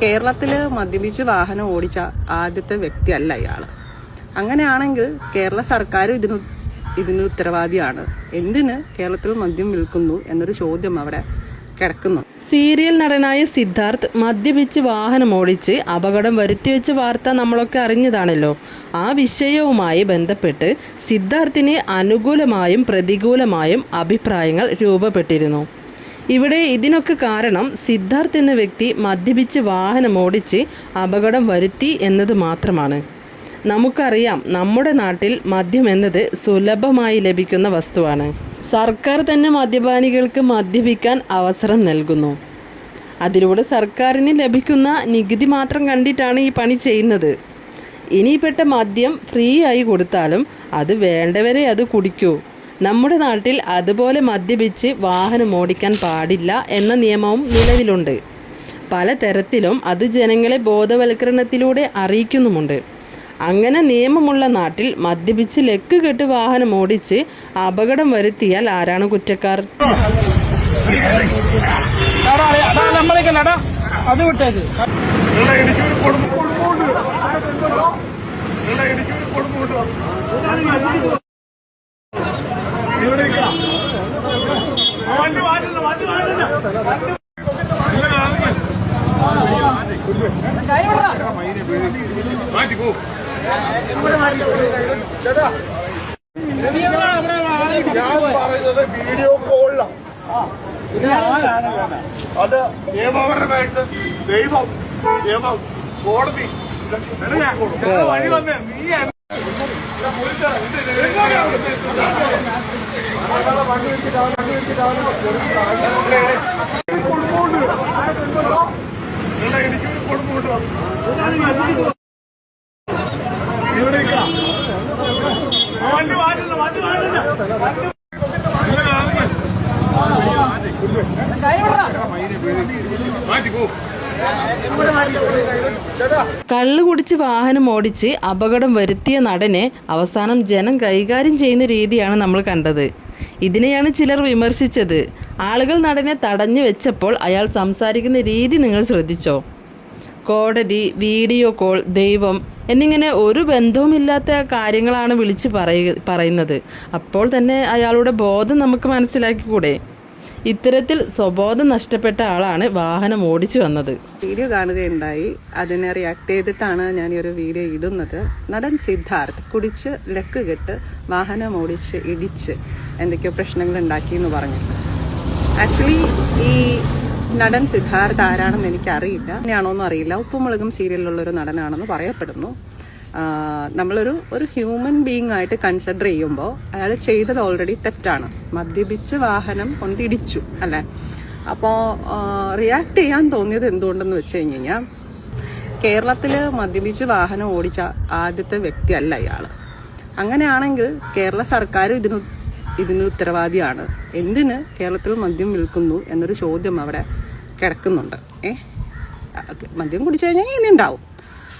കേരളത്തിൽ മദ്യപിച്ച് വാഹനം ഓടിച്ച ആദ്യത്തെ വ്യക്തിയല്ല ഇയാൾ. അങ്ങനെയാണെങ്കിൽ കേരള സർക്കാർ ഇതിന് ഇതിന് ഉത്തരവാദിയാണ്. എന്തിന് കേരളത്തിൽ മദ്യം വിൽക്കുന്നു എന്നൊരു ചോദ്യം അവിടെ കിടക്കുന്നു. സീരിയൽ നടനായ സിദ്ധാർത്ഥ് മദ്യപിച്ച് വാഹനം ഓടിച്ച് അപകടം വരുത്തിവെച്ച വാർത്ത നമ്മളൊക്കെ അറിഞ്ഞതാണല്ലോ. ആ വിഷയവുമായി ബന്ധപ്പെട്ട് സിദ്ധാർത്ഥിന് അനുകൂലമായും പ്രതികൂലമായും അഭിപ്രായങ്ങൾ രൂപപ്പെട്ടിരുന്നു. ഇവിടെ ഇതിനൊക്കെ കാരണം സിദ്ധാർത്ഥ് എന്ന വ്യക്തി മദ്യപിച്ച് വാഹനം ഓടിച്ച് അപകടം വരുത്തി എന്നത് മാത്രമാണ്. നമുക്കറിയാം നമ്മുടെ നാട്ടിൽ മദ്യം എന്നത് സുലഭമായി ലഭിക്കുന്ന വസ്തുവാണ്. സർക്കാർ തന്നെ മദ്യപാനികൾക്ക് മദ്യപിക്കാൻ അവസരം നൽകുന്നു. അതിലൂടെ സർക്കാരിന് ലഭിക്കുന്ന നികുതി മാത്രം കണ്ടിട്ടാണ് ഈ പണി ചെയ്യുന്നത്. ഇനിപ്പെട്ട മദ്യം ഫ്രീ ആയി കൊടുത്താലും അത് വേണ്ടവരെ അത് കുടിക്കൂ. നമ്മുടെ നാട്ടിൽ അതുപോലെ മദ്യപിച്ച് വാഹനം ഓടിക്കാൻ പാടില്ല എന്ന നിയമവും നിലവിലുണ്ട്. പലതരത്തിലും അത് ജനങ്ങളെ ബോധവൽക്കരണത്തിലൂടെ അറിയിക്കുന്നുമുണ്ട്. അങ്ങനെ നിയമമുള്ള നാട്ടിൽ മദ്യപിച്ച് ലെക്ക് കെട്ട് വാഹനം ഓടിച്ച് അപകടം വരുത്തിയാൽ ആരാണ് കുറ്റക്കാർ? അത് വിട്ടേക്ക് ഞാൻ പറയുന്നത് വീഡിയോ കോളിലാണ് അത് നിയമപരമായിട്ട് ദൈവം നിയമം കോടതി വഴി വന്നേ നീ എനിക്ക് കൊടുക്കുന്നുണ്ടോ വണ്ടി മാറ്റുന്നു വണ്ടി മാറ്റുന്നു മാറ്റിക്കോ കള്ളു കുടിച്ച് വാഹനം ഓടിച്ച് അപകടം വരുത്തിയ നടനെ അവസാനം ജനം കൈകാര്യം ചെയ്യുന്ന രീതിയാണ് നമ്മൾ കണ്ടത്. ഇതിനെയാണ് ചിലർ വിമർശിച്ചത്. ആളുകൾ നടനെ തടഞ്ഞു വെച്ചപ്പോൾ അയാൾ സംസാരിക്കുന്ന രീതി നിങ്ങൾ ശ്രദ്ധിച്ചോ? കോടതി വീഡിയോ കോൾ ദൈവം എന്നിങ്ങനെ ഒരു ബന്ധവുമില്ലാത്ത കാര്യങ്ങളാണ് വിളിച്ച് പറയ പറയുന്നത്. അപ്പോൾ തന്നെ അയാളുടെ ബോധം നമുക്ക് മനസ്സിലാക്കിക്കൂടെ? ഇത്തരത്തിൽ സ്വബോധം നഷ്ടപ്പെട്ട ആളാണ് വാഹനം ഓടിച്ചു വന്നത്. വീഡിയോ കാണുകയുണ്ടായി. അതിനെ റിയാക്ട് ചെയ്തിട്ടാണ് ഞാൻ ഈ ഒരു വീഡിയോ ഇടുന്നത്. നടൻ സിദ്ധാർത്ഥ് കുടിച്ച് ലക്ക് കെട്ട് വാഹനം ഓടിച്ച് ഇടിച്ച് എന്തൊക്കെയോ പ്രശ്നങ്ങൾ ഉണ്ടാക്കി എന്ന് പറഞ്ഞു. ആക്ച്വലി ഈ നടൻ സിദ്ധാർത്ഥ ആരാണെന്ന് എനിക്കറിയില്ല. അങ്ങനെയാണോന്നും അറിയില്ല. ഉപ്പുമുളകും സീരിയലിലുള്ള ഒരു നടനാണെന്ന് പറയപ്പെടുന്നു. നമ്മളൊരു ഒരു ഹ്യൂമൻ ബീങ് ആയിട്ട് കൺസിഡർ ചെയ്യുമ്പോൾ അയാൾ ചെയ്തത് ഓൾറെഡി തെറ്റാണ്. മദ്യപിച്ച് വാഹനം കൊണ്ടിടിച്ചു അല്ലേ? അപ്പോൾ റിയാക്ട് ചെയ്യാൻ തോന്നിയത് എന്തുകൊണ്ടെന്ന് വെച്ച് കഴിഞ്ഞ് കഴിഞ്ഞാൽ കേരളത്തിൽ മദ്യപിച്ച് വാഹനം ഓടിച്ച ആദ്യത്തെ വ്യക്തിയല്ല ഇയാൾ അങ്ങനെയാണെങ്കിൽ കേരള സർക്കാർ ഇതിന് ഇതിന് ഉത്തരവാദിയാണ്. എന്തിന് കേരളത്തിൽ മദ്യം വിൽക്കുന്നു എന്നൊരു ചോദ്യം അവിടെ കിടക്കുന്നുണ്ട്. ഏ? മദ്യം കുടിച്ചു കഴിഞ്ഞാൽ ഇനി ഉണ്ടാവും.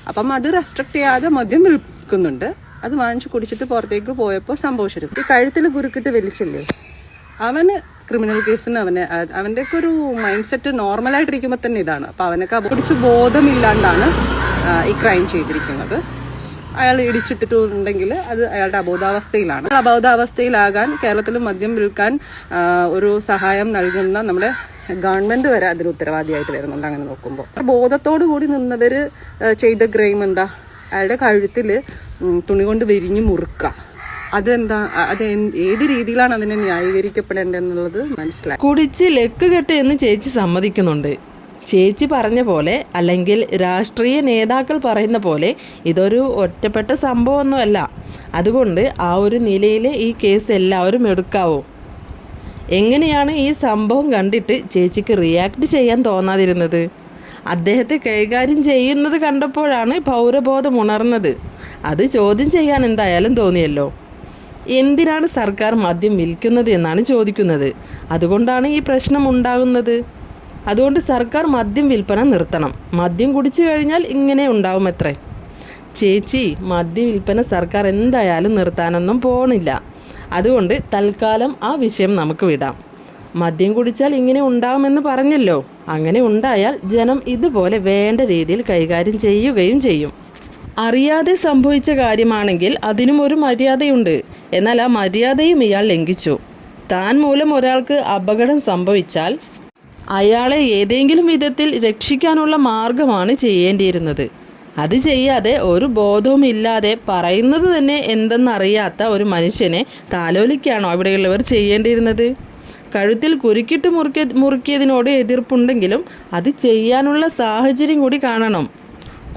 അപ്പം അത് റെസ്ട്രിക്ട് ചെയ്യാതെ മദ്യം വിൽക്കുന്നുണ്ട്. അത് വാങ്ങിച്ചു കുടിച്ചിട്ട് പുറത്തേക്ക് പോയപ്പോൾ സംഭവിച്ചിരും ഈ കഴുത്തിൽ കുറുക്കിട്ട് വലിച്ചില്ലേ? അവന് ക്രിമിനൽ കേസിന് അവനെ അവന്റെ അവന്റെയൊക്കെ ഒരു മൈൻഡ് സെറ്റ് നോർമലായിട്ടിരിക്കുമ്പോൾ തന്നെ ഇതാണ്. അപ്പോൾ അവനൊക്കെ കുറിച്ച് ബോധമില്ലാണ്ടാണ് ഈ ക്രൈം ചെയ്തിരിക്കുന്നത്. അയാൾ ഇടിച്ചിട്ടിട്ടുണ്ടെങ്കിൽ അത് അയാളുടെ അബോധാവസ്ഥയിലാണ്. അബോധാവസ്ഥയിലാകാൻ കേരളത്തിൽ മദ്യം വിൽക്കാൻ ഒരു സഹായം നൽകുന്ന നമ്മുടെ ഗവൺമെന്റ് വരെ അതിന് ഉത്തരവാദിയായിട്ട് വരുന്നുണ്ട് അങ്ങനെ നോക്കുമ്പോൾ ബോധത്തോടു കൂടി നിന്നവര് ചെയ്ത ക്രൈം എന്താ? അയാളുടെ കഴുത്തിൽ തുണി കൊണ്ട് വിരിഞ്ഞ് മുറുക്കുക അതെന്താ? അത് ഏത് രീതിയിലാണ് അതിനെ ന്യായീകരിക്കപ്പെടേണ്ടതെന്നുള്ളത് മനസ്സിലായി. കുടിച്ച് ലക്ക് കെട്ട് എന്ന് ചേച്ചി സമ്മതിക്കുന്നുണ്ട്. ചേച്ചി പറഞ്ഞ പോലെ അല്ലെങ്കിൽ രാഷ്ട്രീയ നേതാക്കൾ പറയുന്ന പോലെ ഇതൊരു ഒറ്റപ്പെട്ട സംഭവമൊന്നുമല്ല. അതുകൊണ്ട് ആ ഒരു നിലയിൽ ഈ കേസ് എല്ലാവരും എടുക്കാവോ. എങ്ങനെയാണ് ഈ സംഭവം കണ്ടിട്ട് ചേച്ചിക്ക് റിയാക്ട് ചെയ്യാൻ തോന്നാതിരുന്നത്? അദ്ദേഹത്തെ കൈകാര്യം ചെയ്യുന്നത് കണ്ടപ്പോഴാണ് പൗരബോധം ഉണർന്നത്. അത് ചോദ്യം ചെയ്യാൻ എന്തായാലും തോന്നിയല്ലോ. എന്തിനാണ് സർക്കാർ മദ്യം വിൽക്കുന്നത് എന്നാണ് ചോദിക്കുന്നത്. അതുകൊണ്ടാണ് ഈ പ്രശ്നം ഉണ്ടാകുന്നത്. അതുകൊണ്ട് സർക്കാർ മദ്യം വിൽപ്പന നിർത്തണം. മദ്യം കുടിച്ചു കഴിഞ്ഞാൽ ഇങ്ങനെ ഉണ്ടാവും ചേച്ചി മദ്യ വിൽപ്പന സർക്കാർ എന്തായാലും നിർത്താനൊന്നും പോണില്ല. അതുകൊണ്ട് തൽക്കാലം ആ വിഷയം നമുക്ക് വിടാം. മദ്യം കുടിച്ചാൽ ഇങ്ങനെ ഉണ്ടാവുമെന്ന് പറഞ്ഞല്ലോ. അങ്ങനെ ഉണ്ടായാൽ ജനം ഇതുപോലെ വേണ്ട രീതിയിൽ കൈകാര്യം ചെയ്യുകയും ചെയ്യും. അറിയാതെ സംഭവിച്ച കാര്യമാണെങ്കിൽ അതിനും ഒരു മര്യാദയുണ്ട്. എന്നാൽ ആ മര്യാദയും ഇയാൾ ലംഘിച്ചു. താൻ മൂലം ഒരാൾക്ക് അപകടം സംഭവിച്ചാൽ അയാളെ ഏതെങ്കിലും വിധത്തിൽ രക്ഷിക്കാനുള്ള മാർഗമാണ് ചെയ്യേണ്ടിയിരുന്നത്. അത് ചെയ്യാതെ ഒരു ബോധവുമില്ലാതെ പറയുന്നത് തന്നെ എന്തെന്നറിയാത്ത ഒരു മനുഷ്യനെ താലോലിക്കാണോ അവിടെയുള്ളവർ ചെയ്യേണ്ടിയിരുന്നത്? കഴുത്തിൽ കുരുക്കിട്ട് മുറുക്കിയ മുറുക്കിയതിനോട് എതിർപ്പുണ്ടെങ്കിലും അത് ചെയ്യാനുള്ള സാഹചര്യം കൂടി കാണണം.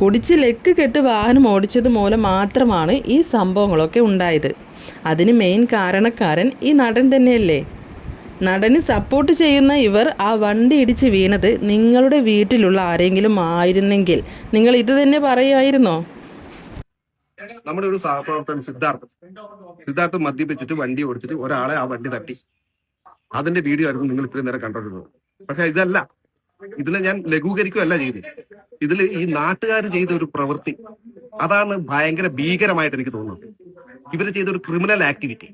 കുടിച്ച് ലെക്ക് കെട്ട് വാഹനം ഓടിച്ചത് മൂലം മാത്രമാണ് ഈ സംഭവങ്ങളൊക്കെ ഉണ്ടായത്. അതിന് മെയിൻ കാരണക്കാരൻ ഈ നടൻ തന്നെയല്ലേ? നടന് സപ്പോർട്ട് ചെയ്യുന്ന ഇവർ ആ വണ്ടി ഇടിച്ച് വീണത് നിങ്ങളുടെ വീട്ടിലുള്ള ആരെങ്കിലും ആയിരുന്നെങ്കിൽ. നിങ്ങൾ ഇത് തന്നെ പറയുമായിരുന്നോ? നമ്മുടെ ഒരു സഹപ്രവർത്തകൻ സിദ്ധാർത്ഥ്. സിദ്ധാർത്ഥ് മദ്യപിച്ചിട്ട് വണ്ടി ഓടിച്ചിട്ട് ഒരാളെ ആ വണ്ടി തട്ടി. അതിന്റെ വീഡിയോ ആയിരുന്നു നിങ്ങൾ ഇത്രയും നേരം കണ്ടിരുന്നത് പക്ഷെ ഇതല്ല. ഇതിനെ ഞാൻ ലഘൂകരിക്കുകയല്ല ചെയ്തത്. ഇതിൽ ഈ നാട്ടുകാർ ചെയ്ത ഒരു പ്രവൃത്തി അതാണ് ഭയങ്കര ഭീകരമായിട്ട് എനിക്ക് തോന്നുന്നത്. ഇവർ ചെയ്ത ഒരു ക്രിമിനൽ ആക്ടിവിറ്റി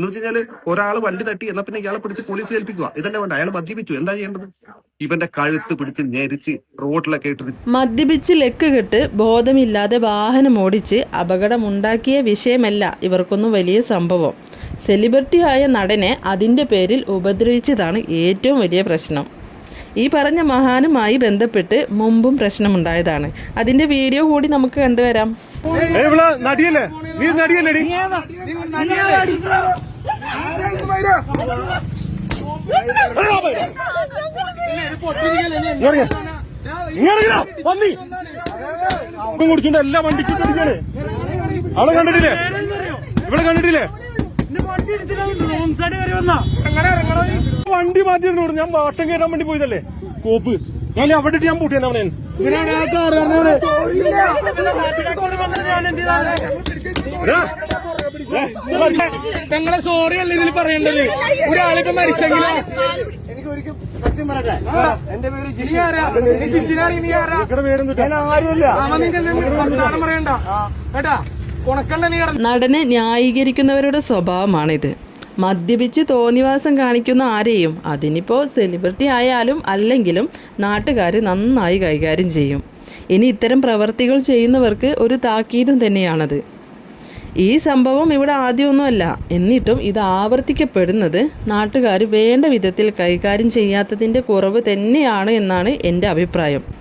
എന്ന് വെച്ച് കഴിഞ്ഞാൽ ഒരാൾ വണ്ടി തട്ടി എന്നാ പിന്നെ ഇയാളെ പിടിച്ച് പോലീസിൽ ഏൽപ്പിക്കുക. ഇതന്നെ വേണ്ട അയാൾ മദ്യപിച്ചു. എന്താ ചെയ്യേണ്ടത്? ഇവന്റെ കഴുത്ത് പിടിച്ച് ഞെരിച്ച് റോഡിലൊക്കെ ഇട്ടിട്ട് മദ്യപിച്ച് ലെക്ക് കെട്ട് ബോധമില്ലാതെ വാഹനം ഓടിച്ച് അപകടമുണ്ടാക്കിയ വിഷയമല്ല ഇവർക്കൊന്നും വലിയ സംഭവം. സെലിബ്രിറ്റി ആയ നടനെ അതിന്റെ പേരിൽ ഉപദ്രവിച്ചതാണ് ഏറ്റവും വലിയ പ്രശ്നം. ഈ പറഞ്ഞ മഹാനുമായി ബന്ധപ്പെട്ട് മുമ്പും പ്രശ്നമുണ്ടായതാണ്. അതിന്റെ വീഡിയോ കൂടി നമുക്ക് കണ്ടുവരാം. നടിയല്ലേ? നീ നടിയല്ലേടി? ഇങ്ങനെ ഇപ്പം കുടിച്ചുകൊണ്ട് എല്ലാ വണ്ടിക്കും പിടിക്കാണ് അവളെ കണ്ടിട്ടില്ലേ ഇവിടെ കണ്ടിട്ടില്ലേ വണ്ടി മാറ്റിയിരുന്നു ഞാൻ വാട്ടം കയറാൻ വേണ്ടി പോയതല്ലേ കോപ്പ് ഞാൻ അവിടെ ഞാൻ പൂട്ടിയെ അവനെ ഞങ്ങളെ സോറി അല്ല ഇതിൽ പറയണ്ടല്ലേ ഒരാളൊക്കെ മരിച്ചെങ്കിലോ? പറയണ്ട. കേട്ടാ? ഉണക്കണ്ട നീ നടനെ ന്യായീകരിക്കുന്നവരുടെ സ്വഭാവമാണിത്. മദ്യപിച്ച് തോന്നിവാസം കാണിക്കുന്ന ആരെയും അതിനിപ്പോ സെലിബ്രിറ്റി ആയാലും അല്ലെങ്കിലും നാട്ടുകാർ നന്നായി കൈകാര്യം ചെയ്യും. ഇനി ഇത്തരം പ്രവർത്തികൾ ചെയ്യുന്നവർക്ക് ഒരു താക്കീതും തന്നെയാണത്. ഈ സംഭവം ഇവിടെ ആദ്യമൊന്നുമല്ല. എന്നിട്ടും ഇത് ആവർത്തിക്കപ്പെടുന്നത് നാട്ടുകാർ വേണ്ട വിധത്തിൽ കൈകാര്യം ചെയ്യാത്തതിന്റെ കുറവ് തന്നെയാണ് എന്നാണ് എന്റെ അഭിപ്രായം.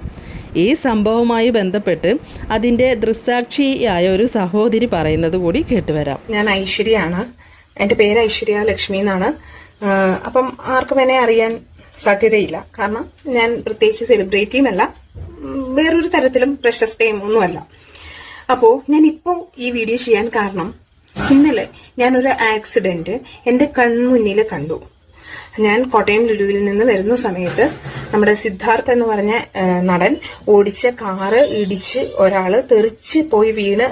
ഈ സംഭവവുമായി ബന്ധപ്പെട്ട് അതിന്റെ ദൃസാക്ഷിയായ ഒരു സഹോദരി പറയുന്നത് കൂടി കേട്ടുവരാം. ഞാൻ ഐശ്വര്യയാണ്. എന്റെ പേര് ഐശ്വര്യ ലക്ഷ്മി എന്നാണ്. അപ്പം ആർക്കും എന്നെ അറിയാൻ സാധ്യതയില്ല. കാരണം ഞാൻ പ്രത്യേകിച്ച് സെലിബ്രിറ്റിയും അല്ല ഉം, വേറൊരു തരത്തിലും പ്രശസ്തയും ഒന്നുമല്ല. അപ്പോ ഞാൻ ഇപ്പോ ഈ വീഡിയോ ചെയ്യാൻ കാരണം ഇന്നലെ ഞാനൊരു ആക്സിഡന്റ് എന്റെ കൺമുന്നിൽ കണ്ടു. ഞാൻ കോട്ടയം ലുലുവിൽ നിന്ന് വരുന്ന സമയത്ത് നമ്മുടെ സിദ്ധാർത്ഥ് എന്ന് പറഞ്ഞ നടൻ ഓടിച്ച കാറ് ഇടിച്ച് ഒരാൾ തെറിച്ച് പോയി വീണ്.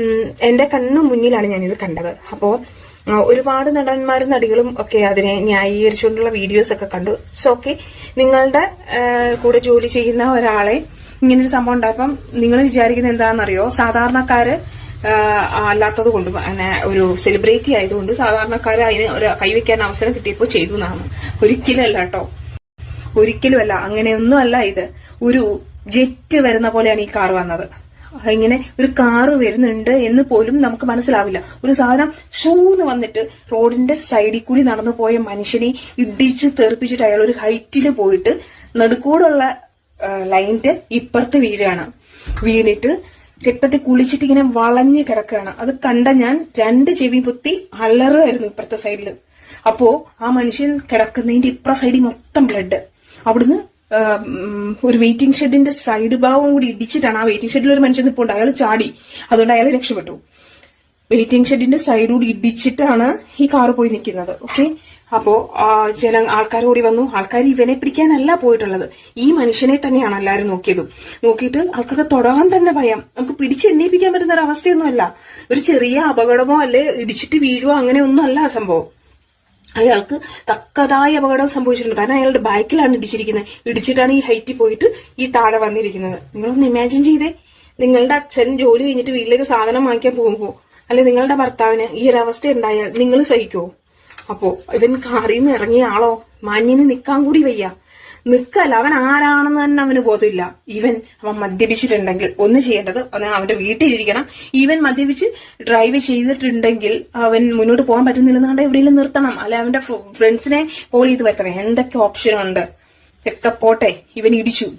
ഉം, എന്റെ കണ്ണു മുന്നിലാണ് ഞാനിത് കണ്ടത്. അപ്പോ ഒരുപാട് നടന്മാരും നടികളും ഒക്കെ അതിനെ ന്യായീകരിച്ചുകൊണ്ടുള്ള വീഡിയോസ് ഒക്കെ കണ്ടു. സോ ഓക്കെ നിങ്ങളുടെ കൂടെ ജോലി ചെയ്യുന്ന ഒരാളെ ഇങ്ങനൊരു സംഭവം ഉണ്ടായപ്പം നിങ്ങൾ വിചാരിക്കുന്ന എന്താണെന്നറിയോ? സാധാരണക്കാര് അല്ലാത്തത് കൊണ്ടും ഒരു സെലിബ്രിറ്റി ആയതുകൊണ്ട് സാധാരണക്കാർ അതിന് ഒരു കൈവയ്ക്കാൻ അവസരം കിട്ടിയപ്പോൾ ചെയ്തു എന്നാണ്. ഒരിക്കലും അല്ല കേട്ടോ. ഒരിക്കലുമല്ല. അങ്ങനെയൊന്നും അല്ല ഇത്. ഒരു ജെറ്റ് വരുന്ന പോലെയാണ് ഈ കാർ വന്നത്. ഇങ്ങനെ ഒരു കാറ് വരുന്നുണ്ട് എന്ന് പോലും നമുക്ക് മനസ്സിലാവില്ല. ഒരു സാധനം ഷൂന്ന് വന്നിട്ട് റോഡിന്റെ സൈഡിൽ കൂടി നടന്നു പോയ മനുഷ്യനെ ഇടിച്ച് തെറിപ്പിച്ചിട്ട് അയാൾ ഒരു ഹൈറ്റിൽ പോയിട്ട് നടുക്കൂടുള്ള ലൈനിന്റെ ഇപ്പുറത്ത് വീഴാണ് വീണിട്ട് രക്തത്തിൽ കുളിച്ചിട്ട് ഇങ്ങനെ വളഞ്ഞു കിടക്കുകയാണ്. അത് കണ്ട ഞാൻ രണ്ട് ചെവി പൊത്തി അലറുമായിരുന്നു ഇപ്പുറത്തെ സൈഡിൽ അപ്പോ ആ മനുഷ്യൻ കിടക്കുന്നതിന്റെ ഇപ്പുറ സൈഡിൽ മൊത്തം ബ്ലഡ് അവിടുന്ന് ഒരു വെയിറ്റിംഗ് ഷെഡിന്റെ സൈഡ് ഭാഗം കൂടി ഇടിച്ചിട്ടാണ് ആ വെയിറ്റിംഗ് ഷെഡിൽ ഒരു മനുഷ്യൻ നിൽപ്പുണ്ട് അയാൾ ചാടി. അതുകൊണ്ട് അയാൾ രക്ഷപ്പെട്ടു. വെയിറ്റിംഗ് ഷെഡിന്റെ സൈഡ് കൂടി ഇടിച്ചിട്ടാണ് ഈ കാറ് പോയി നിൽക്കുന്നത്. ഓക്കെ അപ്പോ ചില ആൾക്കാർ കൂടി വന്നു. ആൾക്കാർ ഇവനെ പിടിക്കാനല്ല പോയിട്ടുള്ളത്. ഈ മനുഷ്യനെ തന്നെയാണ് എല്ലാവരും നോക്കിയതും. നോക്കിയിട്ട് ആൾക്കാർക്ക് തൊടാൻ തന്നെ ഭയം. നമുക്ക് പിടിച്ചെണ്ണീപ്പിക്കാൻ പറ്റുന്ന ഒരു അവസ്ഥയൊന്നുമല്ല. ഒരു ചെറിയ അപകടമോ അല്ലെ ഇടിച്ചിട്ട് വീഴുവോ അങ്ങനെ ഒന്നും അല്ല സംഭവം. അയാൾക്ക് തക്കതായ അപകടം സംഭവിച്ചിട്ടുണ്ട്. കാരണം അയാളുടെ ബൈക്കിലാണ് ഇടിച്ചിരിക്കുന്നത്. ഇടിച്ചിട്ടാണ് ഈ ഹൈറ്റിൽ പോയിട്ട് ഈ താഴെ വന്നിരിക്കുന്നത്. നിങ്ങളൊന്ന് ഇമാജിൻ ചെയ്തേ. നിങ്ങളുടെ അച്ഛൻ ജോലി കഴിഞ്ഞിട്ട് വീട്ടിലേക്ക് സാധനം വാങ്ങിക്കാൻ പോകുമ്പോൾ അല്ലെ നിങ്ങളുടെ ഭർത്താവിന് ഈ അവസ്ഥ ഉണ്ടായാൽ നിങ്ങൾ സഹിക്കുമോ അപ്പോ ഇവൻ കറിന്ന് ഇറങ്ങിയ ആളോ മാന്യന് നിക്കാൻ കൂടി വയ്യ. നിക്കല്ല അവൻ ആരാണെന്ന് തന്നെ അവന് ബോധമില്ല. ഇവൻ അവൻ മദ്യപിച്ചിട്ടുണ്ടെങ്കിൽ ഒന്ന് ചെയ്യേണ്ടത് അവന്റെ വീട്ടിലിരിക്കണം. ഇവൻ മദ്യപിച്ച് ഡ്രൈവ് ചെയ്തിട്ടുണ്ടെങ്കിൽ അവൻ മുന്നോട്ട് പോകാൻ പറ്റുന്നില്ലെന്നാണ്ട് എവിടെയെങ്കിലും നിർത്തണം. അല്ലെ അവന്റെ ഫ്രണ്ട്സിനെ കോൾ ചെയ്ത് വരുത്തണം. എന്തൊക്കെ ഓപ്ഷൻ ഉണ്ട്? ഒക്കെ പോട്ടെ ഇവൻ ഇടിച്ചു.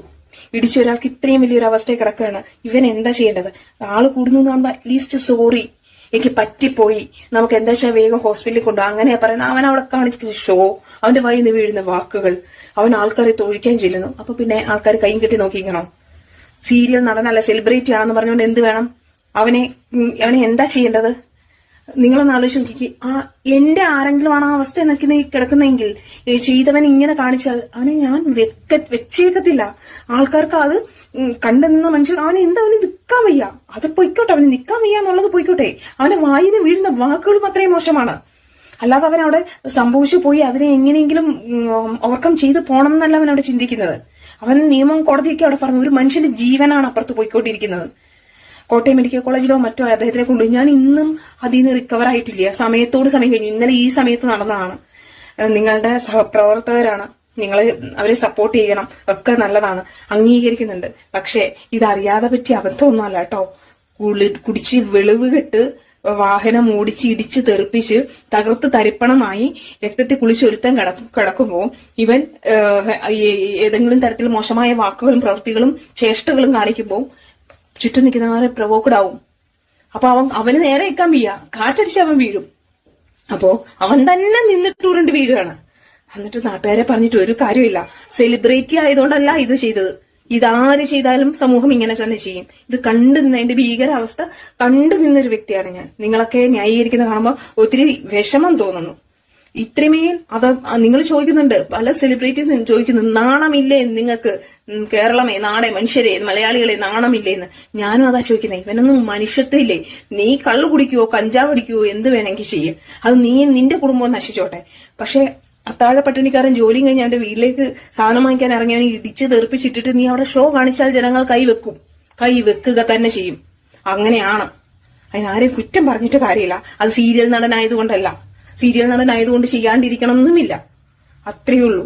ഇടിച്ച ഒരാൾക്ക് ഇത്രയും വലിയൊരു അവസ്ഥയിൽ കിടക്കുകയാണ്. ഇവൻ എന്താ ചെയ്യേണ്ടത്? ആൾ കൂടുന്നു എന്ന് കാണുമ്പോ അറ്റ്ലീസ്റ്റ് സോറി എനിക്ക് പറ്റിപ്പോയി. നമുക്ക് എന്താ വെച്ചാൽ വേഗം ഹോസ്പിറ്റലിൽ കൊണ്ടു അങ്ങനെ പറയുന്നത്. അവൻ അവിടെ കാണിച്ചിട്ട് ഷോ അവന്റെ വായിൽ വീഴുന്ന വാക്കുകൾ. അവൻ ആൾക്കാരെ തൊഴിക്കാൻ ചെല്ലുന്നു. അപ്പൊ പിന്നെ ആൾക്കാർ കൈയും കെട്ടി നോക്കിക്കണോ സീരിയൽ നടനല്ല സെലിബ്രിറ്റി ആണെന്ന് പറഞ്ഞുകൊണ്ട് എന്ത് വേണം? അവനെ അവനെ എന്താ ചെയ്യേണ്ടത്? നിങ്ങളൊന്ന് ആലോചിച്ച് നോക്കി ആ എന്റെ ആരെങ്കിലും ആണ് ആ അവസ്ഥ നിൽക്കുന്ന കിടക്കുന്നെങ്കിൽ ചെയ്തവൻ ഇങ്ങനെ കാണിച്ചാൽ അവനെ ഞാൻ വെച്ചേക്കത്തില്ല. ആൾക്കാർക്ക് അത് കണ്ടു നിന്ന മനുഷ്യൻ അവനെ എന്താ അവന് നിൽക്കാൻ വയ്യ? അത് പൊയ്ക്കോട്ടെ അവന് നിൽക്കാൻ വയ്യ എന്നുള്ളത് പൊയ്ക്കോട്ടെ. അവന്റെ വായിന് വീഴുന്ന വാക്കുകളും അത്രയും മോശമാണ്. അല്ലാതെ അവൻ അവിടെ സംഭവിച്ചു പോയി അതിനെ എങ്ങനെയെങ്കിലും ഓവർകം ചെയ്ത് പോണം എന്നല്ല അവൻ അവിടെ ചിന്തിക്കുന്നത്. അവൻ നിയമം കോടതിയൊക്കെ അവിടെ പറഞ്ഞു ഒരു മനുഷ്യന്റെ ജീവനാണ് അപ്പുറത്ത് പോയിക്കൊണ്ടിരിക്കുന്നത്. കോട്ടയം മെഡിക്കൽ കോളേജിലോ മറ്റോ അദ്ദേഹത്തിനെ കൊണ്ട് ഞാൻ ഇന്നും അതിൽ നിന്ന് റിക്കവർ ആയിട്ടില്ല. സമയത്തോട് സമയം കഴിഞ്ഞു. ഇന്നലെ ഈ സമയത്ത് നടന്നതാണ്. നിങ്ങളുടെ സഹപ്രവർത്തകരാണ്. നിങ്ങൾ അവരെ സപ്പോർട്ട് ചെയ്യണം. ഒക്കെ നല്ലതാണ്. അംഗീകരിക്കുന്നുണ്ട്. പക്ഷേ ഇതറിയാതെ പറ്റിയ അബദ്ധമൊന്നും അല്ല കേട്ടോ. കുടിച്ച് വെളിവ് കെട്ട് വാഹനം ഓടിച്ച് ഇടിച്ച് തെറിപ്പിച്ച് തകർത്ത് തരിപ്പണമായി രക്തത്തിൽ കുളിച്ച് ഒരുത്തൻ കിടക്കും കിടക്കുമ്പോൾ ഇവൻ ഏതെങ്കിലും തരത്തിൽ മോശമായ വാക്കുകളും പ്രവൃത്തികളും ചേഷ്ടകളും കാണിക്കുമ്പോൾ ചുറ്റും നിൽക്കുന്നവരെ പ്രവോക്കഡ് ആവും അപ്പൊ അവൻ അവന് നേരെ നിൽക്കാൻ വയ്യ. കാറ്റടിച്ച് അവൻ വീഴും. അപ്പോ അവൻ തന്നെ നിന്നിട്ട് ഉരുണ്ട് വീഴുകയാണ്. എന്നിട്ട് നാട്ടുകാരെ പറഞ്ഞിട്ട് ഒരു കാര്യമില്ല. സെലിബ്രിറ്റി ആയതുകൊണ്ടല്ല ഇത് ചെയ്തത്. ഇതാര് ചെയ്താലും സമൂഹം ഇങ്ങനെ തന്നെ ചെയ്യും. ഇത് കണ്ടു നിന്ന് എന്റെ ഭീകരാവസ്ഥ കണ്ടു നിന്നൊരു വ്യക്തിയാണ് ഞാൻ. നിങ്ങളൊക്കെ ന്യായീകരിക്കുന്ന കാണുമ്പോൾ ഒത്തിരി വിഷമം തോന്നുന്നു. ഇത്രമേൽ അത് നിങ്ങൾ ചോദിക്കുന്നുണ്ട് പല സെലിബ്രിറ്റീസും ചോദിക്കുന്നു നാണമില്ലേ നിങ്ങൾക്ക് കേരളമേ നാടെ മനുഷ്യരെ മലയാളികളെ നാണമില്ലേ എന്ന്. ഞാനും അതാ ചോദിക്കുന്നത് ഇവനൊന്നും മനുഷ്യത്വമില്ലേ? നീ കള്ളു കുടിക്കുവോ കഞ്ചാവ് അടിക്കുവോ എന്ത് വേണമെങ്കിൽ ചെയ്യും? അത് നീ നിന്റെ കുടുംബം നശിച്ചോട്ടെ. പക്ഷെ അത്താഴ പട്ടിണിക്കാരൻ ജോലിയും കഴിഞ്ഞ് അവന്റെ വീട്ടിലേക്ക് സാധനം വാങ്ങിക്കാൻ ഇറങ്ങിയവനെ ഇടിച്ച് തെറിപ്പിച്ചിട്ടിട്ട് നീ അവിടെ ഷോ കാണിച്ചാൽ ജനങ്ങൾ കൈവെക്കും കൈ വെക്കുക തന്നെ ചെയ്യും. അങ്ങനെയാണ്. അതിനാരെയും കുറ്റം പറഞ്ഞിട്ട് കാര്യമില്ല. അത് സീരിയൽ നടനായതുകൊണ്ടല്ല. സീരിയൽ നടനായതുകൊണ്ട് ചെയ്യാണ്ടിരിക്കണം എന്നുമില്ല അത്രയേ ഉള്ളൂ.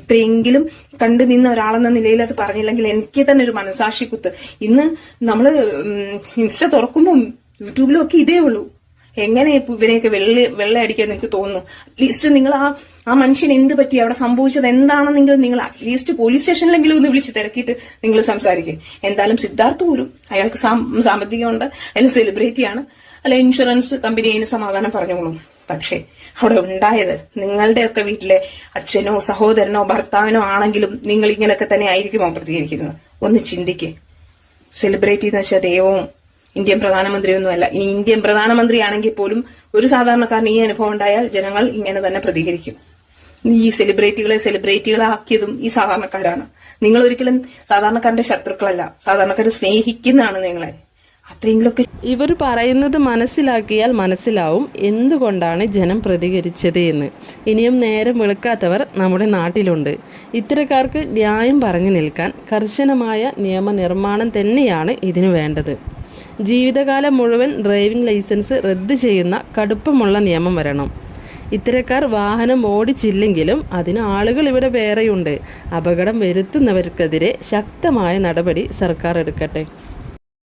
ഇത്രയെങ്കിലും കണ്ടു നിന്ന ഒരാളെന്ന നിലയിൽ അത് പറഞ്ഞില്ലെങ്കിൽ എനിക്ക് തന്നെ ഒരു മനസാക്ഷി കുത്ത്. ഇന്ന് നമ്മൾ ഇൻസ്റ്റ തുറക്കുമ്പോൾ യൂട്യൂബിലും ഒക്കെ ഇതേ ഉള്ളൂ. എങ്ങനെ ഇവരെയൊക്കെ വെള്ള അടിക്കാൻ നിങ്ങൾക്ക് തോന്നുന്നു? അറ്റ്ലീസ്റ്റ് നിങ്ങൾ ആ ആ മനുഷ്യൻ എന്ത് പറ്റി? അവിടെ സംഭവിച്ചത് എന്താണെന്നെങ്കിലും നിങ്ങൾ അറ്റ്ലീസ്റ്റ് പോലീസ് സ്റ്റേഷനിലെങ്കിലും ഒന്ന് വിളിച്ച് തിരക്കിയിട്ട് നിങ്ങൾ സംസാരിക്കും. എന്തായാലും സിദ്ധാർത്ഥ പോലും അയാൾക്ക് സാമ്പത്തികമുണ്ട്. അയാൾ സെലിബ്രിറ്റിയാണ് അല്ലെ ഇൻഷുറൻസ് കമ്പനി അതിന് സമാധാനം പറഞ്ഞോളൂ. പക്ഷേ അവിടെ ഉണ്ടായത് നിങ്ങളുടെയൊക്കെ വീട്ടിലെ അച്ഛനോ സഹോദരനോ ഭർത്താവിനോ ആണെങ്കിലും നിങ്ങൾ ഇങ്ങനെയൊക്കെ തന്നെ ആയിരിക്കുമോ പ്രതികരിക്കുന്നത്? ഒന്ന് ചിന്തിക്കേ. സെലിബ്രേറ്റ് എന്ന് വെച്ചാൽ ദൈവവും ഇന്ത്യൻ പ്രധാനമന്ത്രിയൊന്നുമല്ല ഇനി ഇന്ത്യൻ പ്രധാനമന്ത്രിയാണെങ്കിൽ പോലും ഒരു സാധാരണക്കാരന് ഈ അനുഭവം ഉണ്ടായാൽ ജനങ്ങൾ ഇങ്ങനെ തന്നെ പ്രതികരിക്കും. ഈ സെലിബ്രിറ്റികളെ സെലിബ്രിറ്റികളാക്കിയതും ഈ സാധാരണക്കാരാണ്. നിങ്ങൾ ഒരിക്കലും സാധാരണക്കാരന്റെ ശത്രുക്കളല്ല. സാധാരണക്കാരെ സ്നേഹിക്കുന്നതാണ് നിങ്ങളെ. അത്രയെങ്കിലൊക്കെ ഇവർ പറയുന്നത് മനസ്സിലാക്കിയാൽ മനസ്സിലാവും എന്തുകൊണ്ടാണ് ജനം പ്രതികരിച്ചത് എന്ന്. ഇനിയും നേരം വെളുക്കാത്തവർ നമ്മുടെ നാട്ടിലുണ്ട്. ഇത്തരക്കാർക്ക് ന്യായം പറഞ്ഞു നിൽക്കാൻ കർശനമായ നിയമനിർമ്മാണം തന്നെയാണ് ഇതിനു വേണ്ടത്. ജീവിതകാലം മുഴുവൻ ഡ്രൈവിംഗ് ലൈസൻസ് റദ്ദ് ചെയ്യുന്ന കടുപ്പമുള്ള നിയമം വരണം. ഇത്തരക്കാർ വാഹനം ഓടിച്ചില്ലെങ്കിലും അതിന് ആളുകൾ ഇവിടെ വേറെയുണ്ട്. അപകടം വരുത്തുന്നവർക്കെതിരെ ശക്തമായ നടപടി സർക്കാർ എടുക്കട്ടെ.